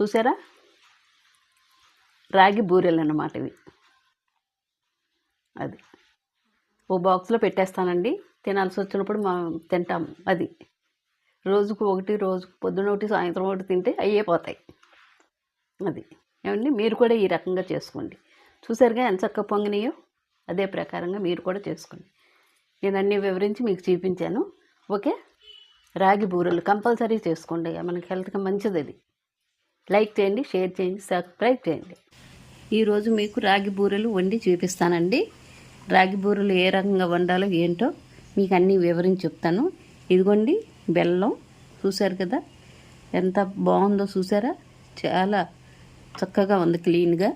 చూసారా? రాగి బూరెలు అన్నమాట ఇవి. అది. ఓ బాక్స్లో పెట్టేస్తానండి. తినాల్సి వచ్చినప్పుడు మా తింటాం. అది. రోజుకు ఒకటి రోజుకు పొద్దున ఒకటి సాయంత్రం ఒకటి తింటే అయ్యే పోతాయి. అది. ఏమండి? మీరు కూడా ఈ రకంగా చేసుకోండి. చూసారుగా ఎంత చక్కగా పొంగినాయో? అదే ప్రకారంగా మీరు కూడా చేసుకోండి. నేను అన్నీ వివరించి మీకు చూపించాను. ఓకే? రాగి బూరెలు కంపల్సరీ చేసుకోండి మనకి హెల్త్కి మంచిది అది. లైక్ చేయండి షేర్ చేయండి సబ్స్క్రైబ్ చేయండి. ఈరోజు మీకు రాగి బూరెలు వండి చూపిస్తానండి. రాగి బూరెలు ఏ రకంగా వండాలో ఏంటో మీకు అన్నీ వివరించి చెప్తాను. ఇదిగోండి బెల్లం చూశారు కదా? ఎంత బాగుందో చూసారా చాలా చక్కగా ఉంది క్లీన్గా.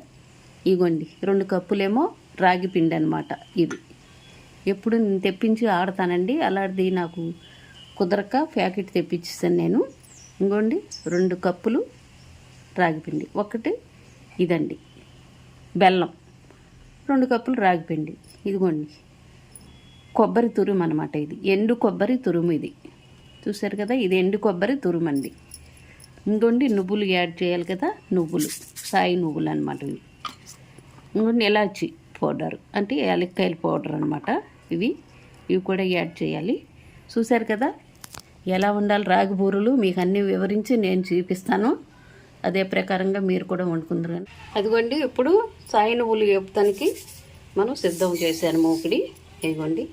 ఇగోండి రెండు కప్పులేమో రాగి పిండి అనమాట ఇవి ఎప్పుడు నేను తెప్పించి ఆడతానండి అలాంటిది నాకు కుదరక ప్యాకెట్ తెప్పించేసాను నేను. ఇంకోండి రెండు కప్పులు రాగిపిండి. ఒకటి ఇదండి. బెల్లం. రెండు కప్పులు రాగిపిండి. ఇదిగోండి. కొబ్బరి తురుము అనమాట ఇది. ఎండు కొబ్బరి తురుము ఇది. చూసారు కదా ఇది ఎండు కొబ్బరి తురుము అండి. ఇంకోండి నువ్వులు యాడ్ చేయాలి కదా నువ్వులు. సాయి నువ్వులు అనమాట ఇవి. ఇంకోండి ఎలాచి పౌడర్. అంటే యాలక్కాయల పౌడర్ అనమాట ఇవి. ఇవి కూడా యాడ్ చేయాలి. చూసారు కదా ఎలా ఉండాలి రాగి బూరెలు? మీకు అన్నీ వివరించి నేను చూపిస్తాను. అదే ప్రకారంగా మీరు కూడా వండుకుందరు అదిగోండి ఇప్పుడు సాయి నువ్వులు వేపుతానికి మనం సిద్ధం చేశాను మూకిడి ఇదిగోండి.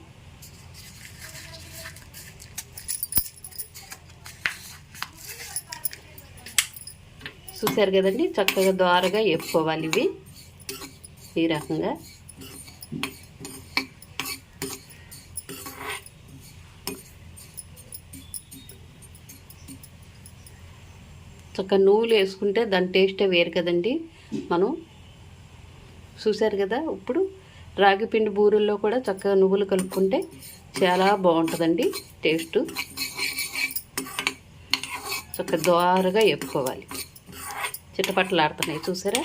చూశారు కదండి చక్కగా ద్వారగా వేపుకోవాలి ఇవి ఈ రకంగా. చక్కగా నువ్వులు వేసుకుంటే దాని టేస్టే వేరు కదండి. మనం చూశారు కదా ఇప్పుడు రాగి పిండి బూరెల్లో కూడా చక్కగా నువ్వులు కలుపుకుంటే చాలా బాగుంటుందండి టేస్ట్. చక్కగా దోరగా వేపుకోవాలి. చిట్టపట్టలాడుతున్నాయి చూసారా?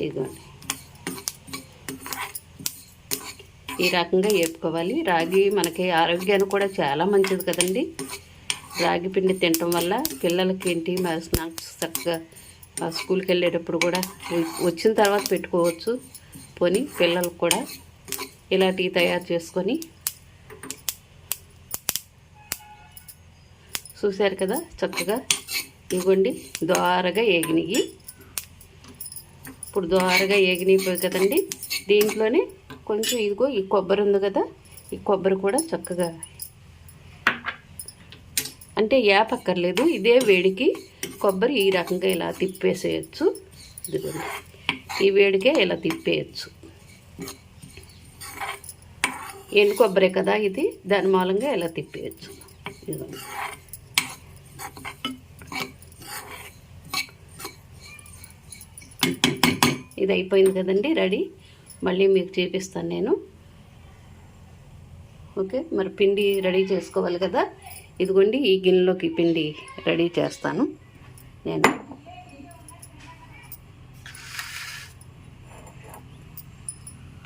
ఇదిగోండి. ఈ రకంగా వేపుకోవాలి. రాగి మనకి ఆరోగ్యానికి కూడా చాలా మంచిది కదండి. రాగి పిండి తినటం వల్ల పిల్లలకి ఏంటి మా స్నాక్స్ చక్కగా మా స్కూల్కి వెళ్ళేటప్పుడు కూడా వచ్చిన తర్వాత పెట్టుకోవచ్చు. పోని పిల్లలకు కూడా ఇలాంటివి తయారు చేసుకొని చూశారు కదా చక్కగా ఇవ్వండి. ద్వారగా ఏగినాయి ఇప్పుడు ద్వారగా ఏగినిపోయి కదండి దీంట్లోనే కొంచెం ఇదిగో ఈ కొబ్బరి ఉంది కదా ఈ కొబ్బరి కూడా చక్కగా అంటే యాపక్కర్లేదు. ఇదే వేడికి కొబ్బరి ఈ రకంగా ఇలా తిప్పేసేయచ్చు. ఇదిగోండి. ఈ వేడికే ఇలా తిప్పేయచ్చు. ఎండు కొబ్బరే కదా ఇది. దాని మూలంగా ఇలా తిప్పేయచ్చు. ఇదిగోండి. ఇది అయిపోయింది కదండి రెడీ. మళ్ళీ మీకు చూపిస్తాను నేను. ఓకే. మరి పిండి రెడీ చేసుకోవాలి కదా. ఇదిగోండి ఈ గిన్నెలోకి పిండి రెడీ చేస్తాను. నేను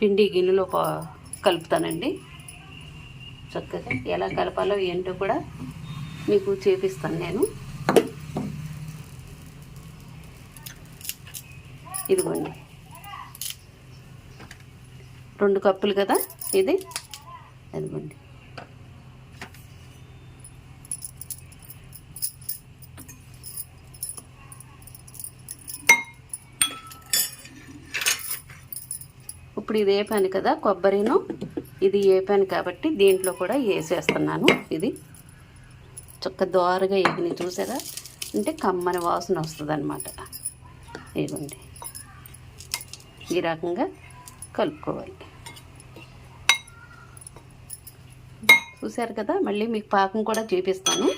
పిండి గిన్నెలో కలుపుతానండి. చక్కగా ఎలా కలపాలో ఏంటో కూడా మీకు చూపిస్తాను నేను. ఇదిగోండి. రెండు కప్పులు కదా ఇది? అదిగోండి ఇప్పుడు ఇది వేపాను కదా? కొబ్బరిను ఇది వేపాను కాబట్టి దీంట్లో కూడా వేసేస్తున్నాను ఇది చక్క దోరగా ఎగిని చూసారా? అంటే కమ్మని వాసన వస్తుంది అనమాట ఇదిగోండి. ఈ రకంగా కలుపుకోవాలి. చూశారు కదా? మళ్ళీ మీకు పాకం కూడా చూపిస్తాను.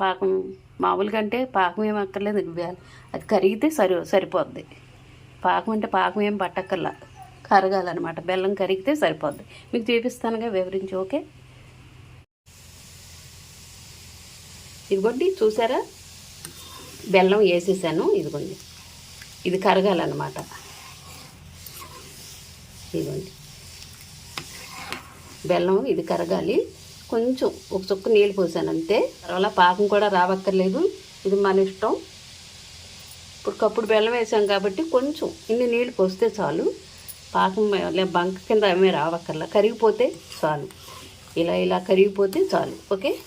పాకం మామూలుగా అంటే పాకం ఏం అక్కర్లేదు. అది కరిగితే సరి సరిపోద్ది. పాకం అంటే పాకం ఏం పట్టక్కర్లా. కరగాలన్నమాట. బెల్లం కరిగితే సరిపోద్ది. మీకు చూపిస్తానుగా వివరించి ఓకే? ఇదిగోండి చూసారా? బెల్లం వేసేసాను ఇదిగోండి. ఇది కరగాలన్నమాట. ఇదిగోండి. బెల్లం ఇది కరగాలి. కొంచెం ఒక చుక్క నీళ్ళు పోసాను అంతే. తర్వాత పాకం కూడా రావక్కర్లేదు. ఇది మన ఇష్టం. ఇప్పుడు కప్పుడు బెల్లం వేసాం కాబట్టి కొంచెం ఇన్ని నీళ్ళు పోస్తే చాలు. పాకం బంక కింద ఏమీ రావక్కర్లా. కరిగిపోతే చాలు. ఇలా ఇలా కరిగిపోతే చాలు. ఓకే?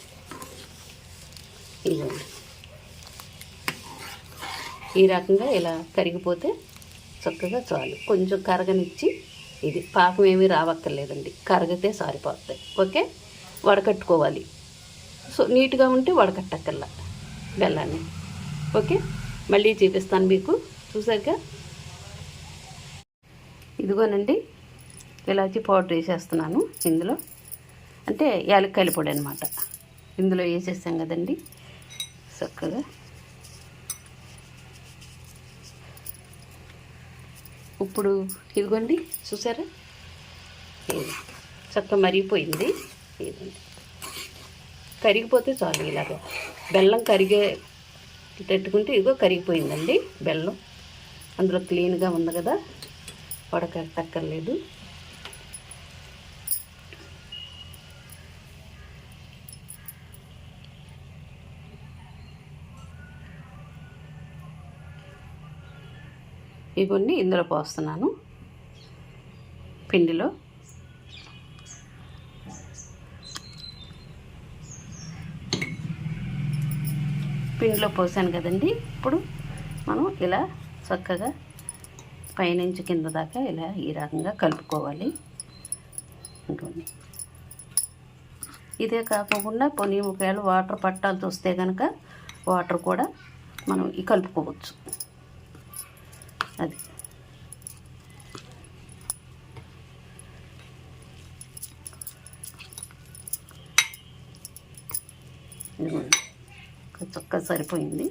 ఇదిగోండి. ఈ రకంగా ఇలా కరిగిపోతే చక్కగా చాలు. కొంచెం కరగనిచ్చి ఇది పాకం ఏమీ రావక్కర్లేదండి. కరగితే సారిపోతాయి. ఓకే? వడకట్టుకోవాలి. సో నీట్గా ఉంటే వడకట్టక్కర్లా. బెల్లాన్ని. ఓకే? మళ్ళీ చూపిస్తాను మీకు. చూసాక ఇదిగోనండి ఇలాచి పౌడర్ వేసేస్తున్నాను ఇందులో. అంటే యాలక్కాయల పొడి అనమాట ఇందులో వేసేసాం కదండి చక్కగా. ఇప్పుడు ఇదిగోండి చూసారా? చక్క చక్కగా మరిగిపోయింది. ఇదిగోండి. కరిగిపోతే చాలు ఇలాగ. బెల్లం కరిగే పెట్టుకుంటే ఇదిగో కరిగిపోయిందండి బెల్లం. అందులో క్లీన్గా ఉంది కదా. వడకట్టక్కర్లేదు ఇవన్నీ ఇందులో పోస్తున్నాను. పిండిలో. పిండిలో పోసాను కదండి. ఇప్పుడు మనం ఇలా చక్కగా పైనుంచి కింద దాకా ఇలా ఈ రకంగా కలుపుకోవాలి. ఉంటుంది ఇదే కాకుండా కొన్ని ఒకవేళ వాటర్ పట్టాల్సి వస్తే కనుక వాటర్ కూడా మనం ఈ కలుపుకోవచ్చు. అది. ఇదిగోండి. చక్కగా సరిపోయింది.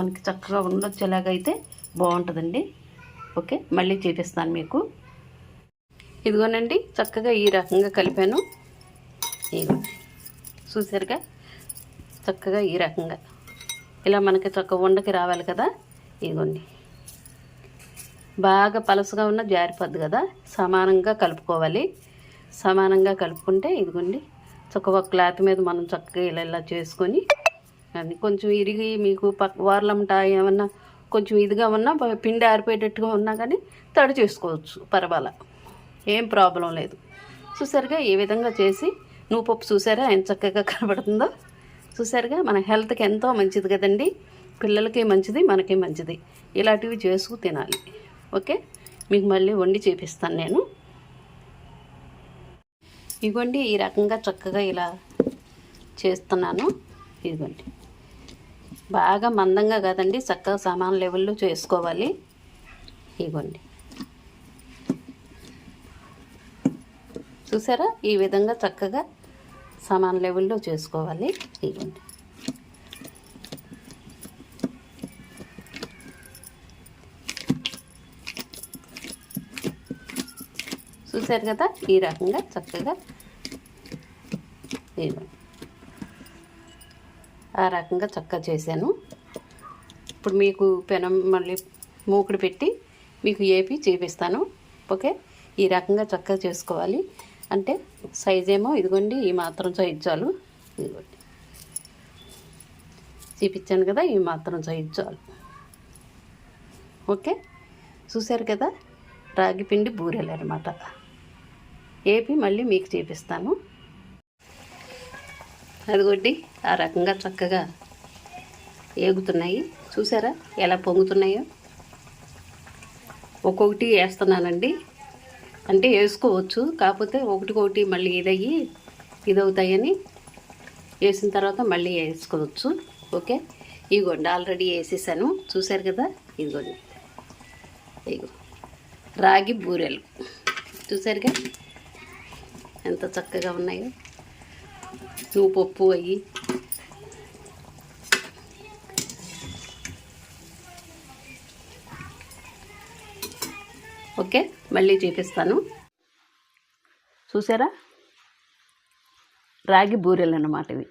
మనకి చక్కగా ఉండొచ్చేలాగైతే బాగుంటుందండి. ఓకే మళ్ళీ చూపిస్తాను మీకు. ఇదిగోనండి చక్కగా ఈ రకంగా కలిపాను. ఇదిగో చూసారుగా? చక్కగా ఈ రకంగా. ఇలా మనకి చక్క ఉండకి రావాలి కదా? ఇదిగోండి. బాగా పలసగా ఉన్న జారిపోద్ది కదా? సమానంగా కలుపుకోవాలి. సమానంగా కలుపుకుంటే ఇదిగోండి చక్కగా క్లాత్ మీద మనం చక్కగా ఇలా ఇలా చేసుకొని అది కొంచెం ఇరిగి మీకు పక్క వార్లంట ఏమన్నా కొంచెం ఇదిగా ఉన్నా పిండి ఆరిపోయేటట్టుగా ఉన్నా కానీ తడి చేసుకోవచ్చు పర్వాలా ఏం ప్రాబ్లం లేదు. చూసారుగా ఏ విధంగా చేసి నువ్వు పప్పు చూసారా? ఎంత చక్కగా కనబడుతుందో. చూసారుగా మన హెల్త్కి ఎంతో మంచిది కదండి. పిల్లలకి మంచిది మనకి మంచిది. ఇలాంటివి చేసుకు తినాలి. ఓకే? మీకు మళ్ళీ వండి చూపిస్తాను నేను. ఇదిగోండి ఈ రకంగా చక్కగా ఇలా చేస్తున్నాను. ఇదిగోండి బాగా మందంగా కాదండి చక్కగా సమాన లెవెల్లో చేసుకోవాలి. ఇగోండి చూసారా? ఈ విధంగా చక్కగా సమాన లెవెల్లో చేసుకోవాలి. ఇగోండి చూసారు కదా? ఈ రకంగా చక్కగా ఇవ్వండి. ఆ రకంగా చక్కగా చేశాను. ఇప్పుడు మీకు పెనం మళ్ళీ మూకుడు పెట్టి మీకు ఏపి చూపిస్తాను. ఓకే? ఈ రకంగా చక్కగా చేసుకోవాలి. అంటే సైజ్ ఏమో ఇదిగోండి ఈ మాత్రం సైజ్ చాలు. ఇదిగోండి. చూపించాను కదా ఈ మాత్రం సైజ్ చాలు. ఓకే? చూశారు కదా? రాగి పిండి బూరెలు అనమాట ఏపి మళ్ళీ మీకు చూపిస్తాను. అదిగోండి ఆ రకంగా చక్కగా ఏగుతున్నాయి. చూసారా ఎలా పొంగుతున్నాయో? ఒక్కొక్కటి వేస్తున్నానండి. అంటే వేసుకోవచ్చు కాకపోతే ఒకటికొకటి మళ్ళీ ఇదయ్యి ఇదవుతాయని వేసిన తర్వాత మళ్ళీ వేసుకోవచ్చు. ఓకే? ఇదిగోండి ఆల్రెడీ వేసేసాను. చూశారు కదా? ఇదిగోండి. ఇదిగో రాగి బూరెలు. చూసారుగా? ఎంత చక్కగా ఉన్నాయో. నువ్వు అయ్యి. ఓకే మళ్ళీ చూపిస్తాను. చూసారా? రాగి బూరెలు అన్నమాట ఇవి.